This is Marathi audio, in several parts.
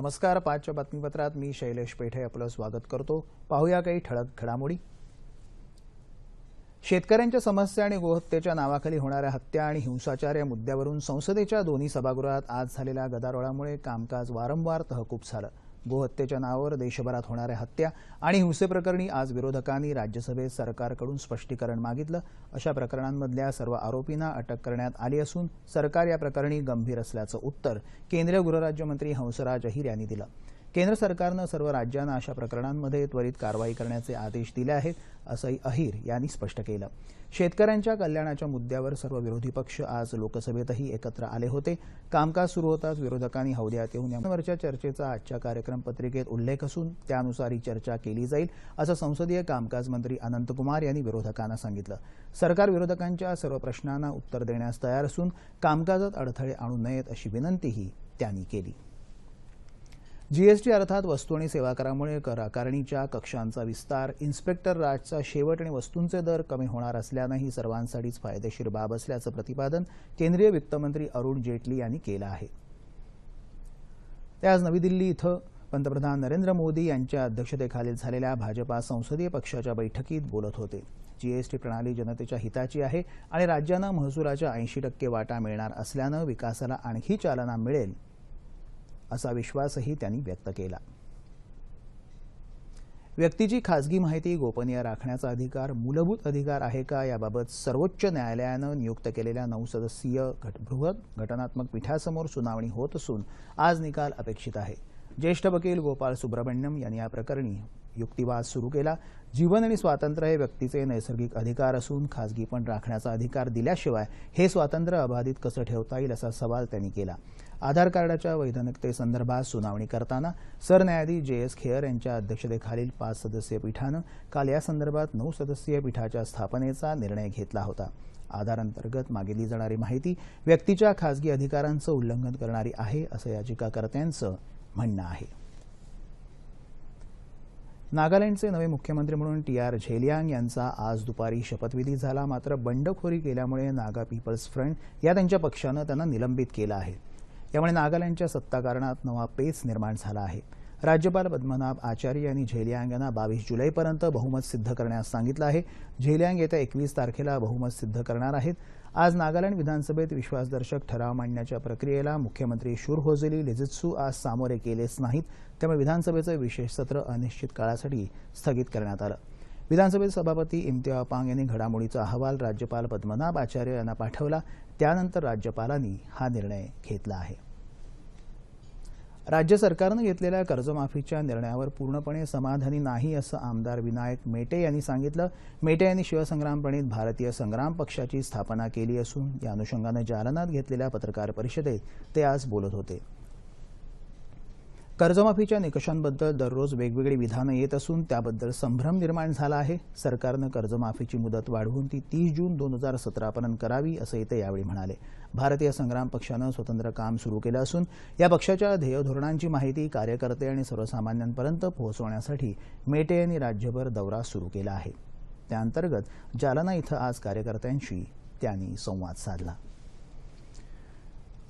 नमस्कार पाचच्या बातमीपत्रात मी शैलेश पेठे आपलं स्वागत करतो. पाहूया काही ठळक घडामोडी. शेतकऱ्यांच्या समस्या आणि गोहत्येच्या नावाखाली होणाऱ्या हत्या आणि हिंसाचार या मुद्द्यावरून संसदेच्या दोन्ही सभागृहात आज झालेल्या गदारोळामुळे कामकाज वारंवार तहकूब झालं. गोहत्येच्या नावावर देशभरात होणाऱ्या हत्या आणि हिंसेप्रकरणी आज विरोधकांनी राज्यसभेत सरकारकडून स्पष्टीकरण मागितलं. अशा प्रकरणांमधल्या सर्व आरोपींना अटक करण्यात आली असून सरकार या प्रकरणी गंभीर असल्याचं उत्तर केंद्रीय गृहराज्यमंत्री हंसराज अहिर यांनी दिलं. केंद्र सरकारनं सर्व राज्यांना अशा प्रकरणांमध्ये त्वरित कारवाई करण्याचे आदेश दिले आहेत असंही अहिर यांनी स्पष्ट केलं. शेतकऱ्यांच्या कल्याणाच्या मुद्द्यावर सर्व विरोधी पक्ष आज लोकसभेतही एकत्र आले होते. कामकाज सुरू होताच विरोधकांनी हौद्यात येऊन यावरच्या चर्चेचा आजच्या कार्यक्रम पत्रिकेत उल्लेख असून त्यानुसार ही चर्चा केली जाईल असं संसदीय कामकाज मंत्री अनंतकुमार यांनी विरोधकांना सांगितलं. सरकार विरोधकांच्या सर्व प्रश्नांना उत्तर देण्यास तयार असून कामकाजात अडथळे आणू नयेत अशी विनंतीही त्यांनी केली. जीएसटी अर्थात वस्तू आणि सेवा करामुळे कर आकारणीच्या कक्षांचा विस्तार इन्स्पेक्टर राजचा शेवट आणि वस्तूंचे दर कमी होणार असल्यानं ही सर्वांसाठीच फायदेशीर बाब असल्याचं प्रतिपादन केंद्रीय वित्तमंत्री अरुण जेटली यांनी केलं आहे. ते आज नवी दिल्ली इथं पंतप्रधान नरेंद्र मोदी यांच्या अध्यक्षतेखाली झालेल्या भाजपा संसदीय पक्षाच्या बैठकीत बोलत होते. जीएसटी प्रणाली जनतेच्या हिताची आहे आणि राज्यांना महसुलाच्या ऐंशी टक्के वाटा मिळणार असल्यानं विकासाला आणखी चालना मिळेल असा विश्वासही त्यांनी व्यक्त केला. व्यक्तीची खासगी माहिती गोपनीय राखण्याचा अधिकार मूलभूत अधिकार आहे का याबाबत सर्वोच्च न्यायालयानं नियुक्त केलेल्या नऊ सदस्यीय बृहत घटनात्मक पीठासमोर सुनावणी होत असून आज निकाल अपेक्षित आहे. ज्येष्ठ वकील गोपाल सुब्रमण्यम यांनी या प्रकरणी युक्तिवाद सुरू केला. जीवन आणि स्वातंत्र्य हे व्यक्तीचे नैसर्गिक अधिकार असून खासगीपण राखण्याचा अधिकार दिल्याशिवाय हे स्वातंत्र्य अबाधित कसं ठेवता येईल असा सवाल त्यांनी केला. आधार कार्डाच्या वैधानिकतेसंदर्भात सुनावणी करताना सरन्यायाधीश जे एस खेअर यांच्या अध्यक्षतेखालील पाच सदस्यीय पीठानं काल या संदर्भात नऊ सदस्यीय पीठाच्या स्थापनेचा निर्णय घेतला होता. आधार अंतर्गत मागितली जाणारी माहिती व्यक्तीच्या खासगी अधिकारांचं उल्लंघन करणारी आहे असं याचिकाकर्त्यांचं म्हणणं आहे. नागालँडचे नवे मुख्यमंत्री म्हणून टी आर झेलियांग यांचा आज दुपारी शपथविधी झाला. मात्र बंडखोरी केल्यामुळे नागा पीपल्स फ्रंट या त्यांच्या पक्षानं त्यांना निलंबित केलं आहे. यामुळे नागालँडच्या सत्ताकारणात नवा पेच निर्माण झाला आहे. राज्यपाल पद्मनाभ आचार्य यांनी झेलियांग यांना बावीस जुलैपर्यंत बहुमत सिद्ध करण्यास सांगितलं आहे. झेलियांग येत्या एकवीस तारखेला बहुमत सिद्ध करणार आहेत. आज नागालँड विधानसभेत विश्वासदर्शक ठराव मांडण्याच्या प्रक्रियेला मुख्यमंत्री शूर होजेली लिजित्सू आज सामोरे केलेच नाहीत. त्यामुळे विधानसभेचं विशेष सत्र अनिश्चित काळासाठी स्थगित करण्यात आलं. विधानसभेत सभापती इम्तिया पांग यांनी घडामोडीचा अहवाल राज्यपाल पद्मनाभ आचार्य यांना पाठवला. त्यानंतर राज्यपालांनी हा निर्णय घेतला आहे. राज्य सरकारनं घेतलेल्या कर्जमाफीच्या निर्णयावर पूर्णपणे समाधानी नाही असं आमदार विनायक मेटे यांनी सांगितलं. मेटे यांनी शिवसंग्रामपणीत भारतीय संग्राम पक्षाची स्थापना केली असून या अनुषंगानं जालनात घेतलेल्या पत्रकार परिषदेत ते आज बोलत होते. कर्जमाफीच्या निकषांबद्दल दररोज वेगवेगळी विधानं येत असून त्याबद्दल संभ्रम निर्माण झाला आहे. सरकारनं कर्जमाफीची मुदत वाढवून ती तीस जून दोन हजार सतरापर्यंत करावी असंही ते यावेळी म्हणाले. भारतीय संग्राम पक्षानं स्वतंत्र काम सुरू केलं असून या पक्षाच्या ध्येयधोरणांची माहिती कार्यकर्ते आणि सर्वसामान्यांपर्यंत पोहोचवण्यासाठी मेटे यांनी राज्यभर दौरा सुरू केला आहे. त्याअंतर्गत जालना इथं आज कार्यकर्त्यांशी त्यांनी संवाद साधला.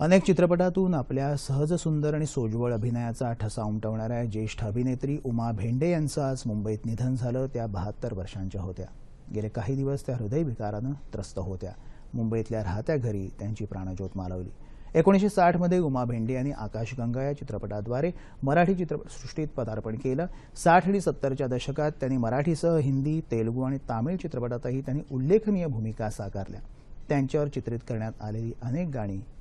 अनेक चित्रपटातून आपल्या सहज सुंदर आणि सोज्वळ अभिनयाचा ठसा उमटवणाऱ्या ज्येष्ठ अभिनेत्री उमा भेंडे यांचं आज मुंबईत निधन झालं. त्या बहात्तर वर्षांच्या होत्या. गेले काही दिवस त्या हृदयविकारानं त्रस्त होत्या. मुंबईतल्या राहत्या घरी त्यांची प्राणज्योत मालवली. एकोणीसशे साठमध्ये उमा भेंडे यांनी आकाशगंगा या चित्रपटाद्वारे मराठी चित्रपटसृष्टीत पदार्पण केलं. साठ आणि सत्तरच्या दशकात त्यांनी मराठीसह हिंदी तेलुगू आणि तामिळ चित्रपटातही त्यांनी उल्लेखनीय भूमिका साकारल्या. त्यांच्यावर चित्रित करण्यात आलेली अनेक गाणी